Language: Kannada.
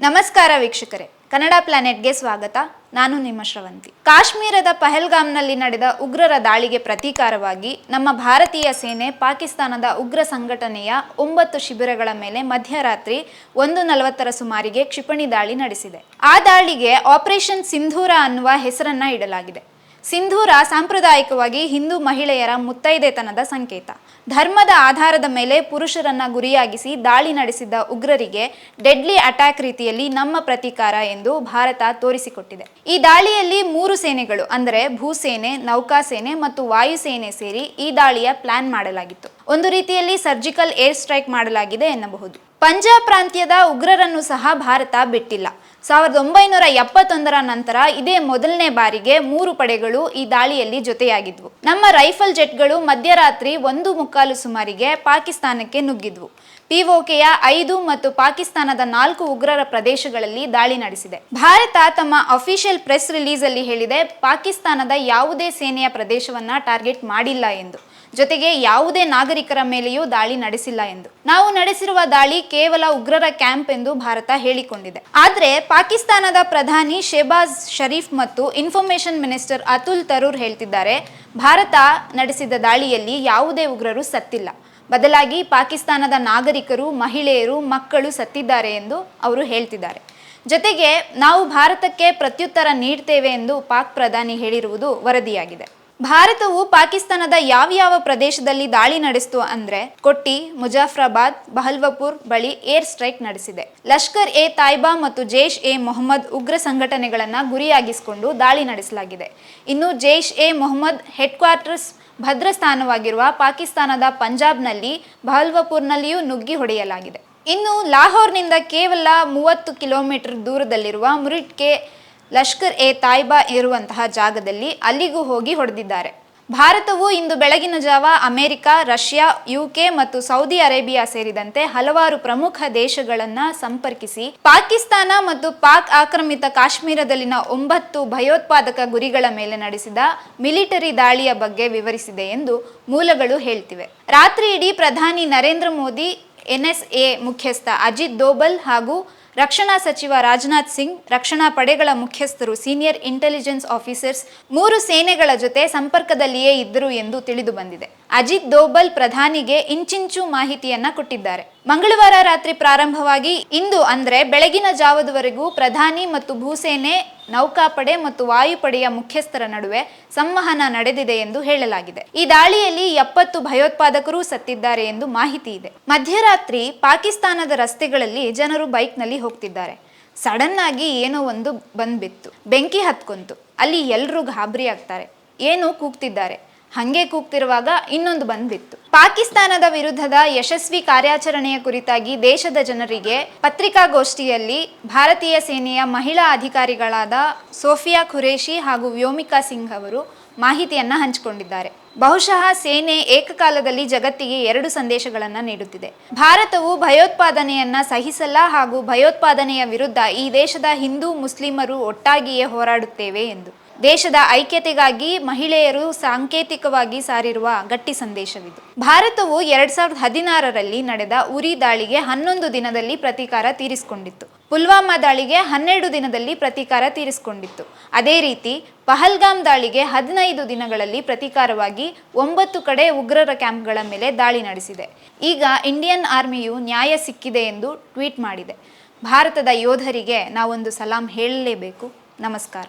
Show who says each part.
Speaker 1: ನಮಸ್ಕಾರ ವೀಕ್ಷಕರೇ. ಕನ್ನಡ ಪ್ಲಾನೆಟ್ಗೆ ಸ್ವಾಗತ. ನಾನು ನಿಮ್ಮ ಶ್ರವಂತಿ. ಕಾಶ್ಮೀರದ ಪಹಲ್ಗಾಮ್ನಲ್ಲಿ ನಡೆದ ಉಗ್ರರ ದಾಳಿಗೆ ಪ್ರತೀಕಾರವಾಗಿ ನಮ್ಮ ಭಾರತೀಯ ಸೇನೆ ಪಾಕಿಸ್ತಾನದ ಉಗ್ರ ಸಂಘಟನೆಯ ಒಂಬತ್ತು ಶಿಬಿರಗಳ ಮೇಲೆ ಮಧ್ಯರಾತ್ರಿ ಒಂದು ನಲವತ್ತರ ಸುಮಾರಿಗೆ ಕ್ಷಿಪಣಿ ದಾಳಿ ನಡೆಸಿದೆ. ಆ ದಾಳಿಗೆ ಆಪರೇಷನ್ ಸಿಂಧೂರ ಅನ್ನುವ ಹೆಸರನ್ನ ಇಡಲಾಗಿದೆ. ಸಿಂಧೂರ ಸಾಂಪ್ರದಾಯಿಕವಾಗಿ ಹಿಂದೂ ಮಹಿಳೆಯರ ಮುತ್ತೈದೆತನದ ಸಂಕೇತ. ಧರ್ಮದ ಆಧಾರದ ಮೇಲೆ ಪುರುಷರನ್ನ ಗುರಿಯಾಗಿಸಿ ದಾಳಿ ನಡೆಸಿದ್ದ ಉಗ್ರರಿಗೆ ಡೆಡ್ಲಿ ಅಟ್ಯಾಕ್ ರೀತಿಯಲ್ಲಿ ನಮ್ಮ ಪ್ರತೀಕಾರ ಎಂದು ಭಾರತ ತೋರಿಸಿಕೊಟ್ಟಿದೆ. ಈ ದಾಳಿಯಲ್ಲಿ ಮೂರು ಸೇನೆಗಳು, ಅಂದರೆ ಭೂಸೇನೆ, ನೌಕಾಸೇನೆ ಮತ್ತು ವಾಯುಸೇನೆ ಸೇರಿ ಈ ದಾಳಿಯ ಪ್ಲಾನ್ ಮಾಡಲಾಗಿತ್ತು. ಒಂದು ರೀತಿಯಲ್ಲಿ ಸರ್ಜಿಕಲ್ ಏರ್ ಸ್ಟ್ರೈಕ್ ಮಾಡಲಾಗಿದೆ ಎನ್ನಬಹುದು. ಪಂಜಾಬ್ ಪ್ರಾಂತ್ಯದ ಉಗ್ರರನ್ನು ಸಹ ಭಾರತ ಬಿಟ್ಟಿಲ್ಲ. ಸಾವಿರದ ಒಂಬೈನೂರ ಎಪ್ಪತ್ತೊಂದರ ನಂತರ ಇದೇ ಮೊದಲನೇ ಬಾರಿಗೆ ಮೂರು ಪಡೆಗಳು ಈ ದಾಳಿಯಲ್ಲಿ ಜೊತೆಯಾಗಿದ್ವು. ನಮ್ಮ ರೈಫಲ್ ಜೆಟ್ಗಳು ಮಧ್ಯರಾತ್ರಿ ಒಂದು ಮುಕ್ಕಾಲು ಸುಮಾರಿಗೆ ಪಾಕಿಸ್ತಾನಕ್ಕೆ ನುಗ್ಗಿದ್ವು. ಪಿಒಕೆಯ ಐದು ಮತ್ತು ಪಾಕಿಸ್ತಾನದ ನಾಲ್ಕು ಉಗ್ರರ ಪ್ರದೇಶಗಳಲ್ಲಿ ದಾಳಿ ನಡೆಸಿದೆ. ಭಾರತ ತಮ್ಮ ಅಫಿಷಿಯಲ್ ಪ್ರೆಸ್ ರಿಲೀಸ್ ಅಲ್ಲಿ ಹೇಳಿದೆ, ಪಾಕಿಸ್ತಾನದ ಯಾವುದೇ ಸೇನೆಯ ಪ್ರದೇಶವನ್ನ ಟಾರ್ಗೆಟ್ ಮಾಡಿಲ್ಲ ಎಂದು. ಜೊತೆಗೆ ಯಾವುದೇ ನಾಗರಿಕರ ಮೇಲೆಯೂ ದಾಳಿ ನಡೆಸಿಲ್ಲ ಎಂದು. ನಾವು ನಡೆಸಿರುವ ದಾಳಿ ಕೇವಲ ಉಗ್ರರ ಕ್ಯಾಂಪ್ ಎಂದು ಭಾರತ ಹೇಳಿಕೊಂಡಿದೆ. ಆದರೆ ಪಾಕಿಸ್ತಾನದ ಪ್ರಧಾನಿ ಶೆಬಾಜ್ ಶರೀಫ್ ಮತ್ತು ಇನ್ಫಾರ್ಮೇಶನ್ ಮಿನಿಸ್ಟರ್ ಅತುಲ್ ತರೂರ್ ಹೇಳ್ತಿದ್ದಾರೆ, ಭಾರತ ನಡೆಸಿದ ದಾಳಿಯಲ್ಲಿ ಯಾವುದೇ ಉಗ್ರರು ಸತ್ತಿಲ್ಲ. ಬದಲಾಗಿ ಪಾಕಿಸ್ತಾನದ ನಾಗರಿಕರು, ಮಹಿಳೆಯರು, ಮಕ್ಕಳು ಸತ್ತಿದ್ದಾರೆ ಎಂದು ಅವರು ಹೇಳ್ತಿದ್ದಾರೆ. ಜೊತೆಗೆ ನಾವು ಭಾರತಕ್ಕೆ ಪ್ರತ್ಯುತ್ತರ ನೀಡ್ತೇವೆ ಎಂದು ಪಾಕ್ ಪ್ರಧಾನಿ ಹೇಳಿರುವುದು ವರದಿಯಾಗಿದೆ. ಭಾರತವು ಪಾಕಿಸ್ತಾನದ ಯಾವ್ಯಾವ ಪ್ರದೇಶದಲ್ಲಿ ದಾಳಿ ನಡೆಸಿತು ಅಂದ್ರೆ ಕೊಟ್ಟಿ, ಮುಜಾಫ್ರಾಬಾದ್, ಬಹಲ್ವಪುರ್ ಬಳಿ ಏರ್ ಸ್ಟ್ರೈಕ್ ನಡೆಸಿದೆ. ಲಷ್ಕರ್ ಎ ತಾಯ್ಬಾ ಮತ್ತು ಜೈಷ್ ಎ ಮೊಹಮ್ಮದ್ ಉಗ್ರ ಸಂಘಟನೆಗಳನ್ನ ಗುರಿಯಾಗಿಸಿಕೊಂಡು ದಾಳಿ ನಡೆಸಲಾಗಿದೆ. ಇನ್ನು ಜೈಷ್ ಎ ಮೊಹಮ್ಮದ್ ಹೆಡ್ ಕ್ವಾರ್ಟರ್ಸ್ ಭದ್ರ ಸ್ಥಾನವಾಗಿರುವ ಪಾಕಿಸ್ತಾನದ ಪಂಜಾಬ್ನಲ್ಲಿ ಬಹಲ್ವಪುರ್ನಲ್ಲಿಯೂ ನುಗ್ಗಿ ಹೊಡೆಯಲಾಗಿದೆ. ಇನ್ನು ಲಾಹೋರ್ನಿಂದ ಕೇವಲ ಮೂವತ್ತು ಕಿಲೋಮೀಟರ್ ದೂರದಲ್ಲಿರುವ ಮುರಿಟ್ಗೆ ಲಷ್ಕರ್ ಎ ತಾಯ್ಬಾ ಇರುವಂತಹ ಜಾಗದಲ್ಲಿ ಅಲ್ಲಿಗೂ ಹೋಗಿ ಹೊಡೆದಿದ್ದಾರೆ. ಭಾರತವು ಇಂದು ಬೆಳಗಿನ ಜಾವ ಅಮೆರಿಕ, ರಷ್ಯಾ, ಯುಕೆ ಮತ್ತು ಸೌದಿ ಅರೇಬಿಯಾ ಸೇರಿದಂತೆ ಹಲವಾರು ಪ್ರಮುಖ ದೇಶಗಳನ್ನ ಸಂಪರ್ಕಿಸಿ, ಪಾಕಿಸ್ತಾನ ಮತ್ತು ಪಾಕ್ ಆಕ್ರಮಿತ ಕಾಶ್ಮೀರದಲ್ಲಿನ ಒಂಬತ್ತು ಭಯೋತ್ಪಾದಕ ಗುರಿಗಳ ಮೇಲೆ ನಡೆಸಿದ ಮಿಲಿಟರಿ ದಾಳಿಯ ಬಗ್ಗೆ ವಿವರಿಸಿದೆ ಎಂದು ಮೂಲಗಳು ಹೇಳ್ತಿವೆ. ರಾತ್ರಿ ಇಡೀ ಪ್ರಧಾನಿ ನರೇಂದ್ರ ಮೋದಿ, ಎನ್ಎಸ್ಎ ಮುಖ್ಯಸ್ಥ ಅಜಿತ್ ದೋಬಲ್ ಹಾಗೂ ರಕ್ಷಣಾ ಸಚಿವ ರಾಜನಾಥ್ ಸಿಂಗ್, ರಕ್ಷಣಾ ಪಡೆಗಳ ಮುಖ್ಯಸ್ಥರು, ಸೀನಿಯರ್ ಇಂಟೆಲಿಜೆನ್ಸ್ ಆಫೀಸರ್ಸ್ ಮೂರು ಸೇನೆಗಳ ಜೊತೆ ಸಂಪರ್ಕದಲ್ಲಿಯೇ ಇದ್ದರು ಎಂದು ತಿಳಿದು ಬಂದಿದೆ. ಅಜಿತ್ ದೋಬಲ್ ಪ್ರಧಾನಿಗೆ ಇಂಚಿಂಚು ಮಾಹಿತಿಯನ್ನ ಕೊಟ್ಟಿದ್ದಾರೆ. ಮಂಗಳವಾರ ರಾತ್ರಿ ಪ್ರಾರಂಭವಾಗಿ ಇಂದು ಅಂದರೆ ಬೆಳಗಿನ ಜಾವದವರೆಗೂ ಪ್ರಧಾನಿ ಮತ್ತು ಭೂಸೇನೆ, ನೌಕಾಪಡೆ ಮತ್ತು ವಾಯುಪಡೆಯ ಮುಖ್ಯಸ್ಥರ ನಡುವೆ ಸಂವಹನ ನಡೆದಿದೆ ಎಂದು ಹೇಳಲಾಗಿದೆ. ಈ ದಾಳಿಯಲ್ಲಿ ಎಪ್ಪತ್ತು ಭಯೋತ್ಪಾದಕರು ಸತ್ತಿದ್ದಾರೆ ಎಂದು ಮಾಹಿತಿ ಇದೆ. ಮಧ್ಯರಾತ್ರಿ ಪಾಕಿಸ್ತಾನದ ರಸ್ತೆಗಳಲ್ಲಿ ಜನರು ಬೈಕ್ನಲ್ಲಿ ಹೋಗ್ತಿದ್ದಾರೆ. ಸಡನ್ ಆಗಿ ಏನೋ ಒಂದು ಬಂದ್ಬಿತ್ತು. ಬೆಂಕಿ ಹತ್ಕೊಂತು. ಅಲ್ಲಿ ಎಲ್ಲರೂ ಗಾಬರಿ ಆಗ್ತಾರೆ. ಏನೋ ಕೂಗ್ತಿದ್ದಾರೆ. ಹಂಗೆ ಕೂಗ್ತಿರುವಾಗ ಇನ್ನೊಂದು ಬಂದಿತ್ತು ಪಾಕಿಸ್ತಾನದ ವಿರುದ್ಧದ ಯಶಸ್ವಿ ಕಾರ್ಯಾಚರಣೆಯ ಕುರಿತಾಗಿ ದೇಶದ ಜನರಿಗೆ ಪತ್ರಿಕಾಗೋಷ್ಠಿಯಲ್ಲಿ ಭಾರತೀಯ ಸೇನೆಯ ಮಹಿಳಾ ಅಧಿಕಾರಿಗಳಾದ ಸೋಫಿಯಾ ಖುರೇಶಿ ಹಾಗೂ ವ್ಯೋಮಿಕಾ ಸಿಂಗ್ ಅವರು ಮಾಹಿತಿಯನ್ನ ಹಂಚಿಕೊಂಡಿದ್ದಾರೆ. ಬಹುಶಃ ಸೇನೆ ಏಕಕಾಲದಲ್ಲಿ ಜಗತ್ತಿಗೆ ಎರಡು ಸಂದೇಶಗಳನ್ನು ನೀಡುತ್ತಿದೆ. ಭಾರತವು ಭಯೋತ್ಪಾದನೆಯನ್ನ ಸಹಿಸಲ್ಲ ಹಾಗೂ ಭಯೋತ್ಪಾದನೆಯ ವಿರುದ್ಧ ಈ ದೇಶದ ಹಿಂದೂ ಮುಸ್ಲಿಮರು ಒಟ್ಟಾಗಿಯೇ ಹೋರಾಡುತ್ತೇವೆ ಎಂದು ದೇಶದ ಐಕ್ಯತೆಗಾಗಿ ಮಹಿಳೆಯರು ಸಾಂಕೇತಿಕವಾಗಿ ಸಾರಿರುವ ಗಟ್ಟಿ ಸಂದೇಶವಿದು. ಭಾರತವು ಎರಡ್ ಸಾವಿರದ ಹದಿನಾರರಲ್ಲಿ ನಡೆದ ಉರಿ ದಾಳಿಗೆ ಹನ್ನೊಂದು ದಿನದಲ್ಲಿ ಪ್ರತೀಕಾರ ತೀರಿಸಿಕೊಂಡಿತ್ತು. ಪುಲ್ವಾಮಾ ದಾಳಿಗೆ ಹನ್ನೆರಡು ದಿನದಲ್ಲಿ ಪ್ರತೀಕಾರ ತೀರಿಸಿಕೊಂಡಿತ್ತು. ಅದೇ ರೀತಿ, ಪಹಲ್ಗಾಮ್ ದಾಳಿಗೆ ಹದಿನೈದು ದಿನಗಳಲ್ಲಿ ಪ್ರತೀಕಾರವಾಗಿ ಒಂಬತ್ತು ಕಡೆ ಉಗ್ರರ ಕ್ಯಾಂಪ್ಗಳ ಮೇಲೆ ದಾಳಿ ನಡೆಸಿದೆ. ಈಗ ಇಂಡಿಯನ್ ಆರ್ಮಿಯು ನ್ಯಾಯ ಸಿಕ್ಕಿದೆ ಎಂದು ಟ್ವೀಟ್ ಮಾಡಿದೆ. ಭಾರತದ ಯೋಧರಿಗೆ ನಾವೊಂದು ಸಲಾಂ ಹೇಳಲೇಬೇಕು. ನಮಸ್ಕಾರ.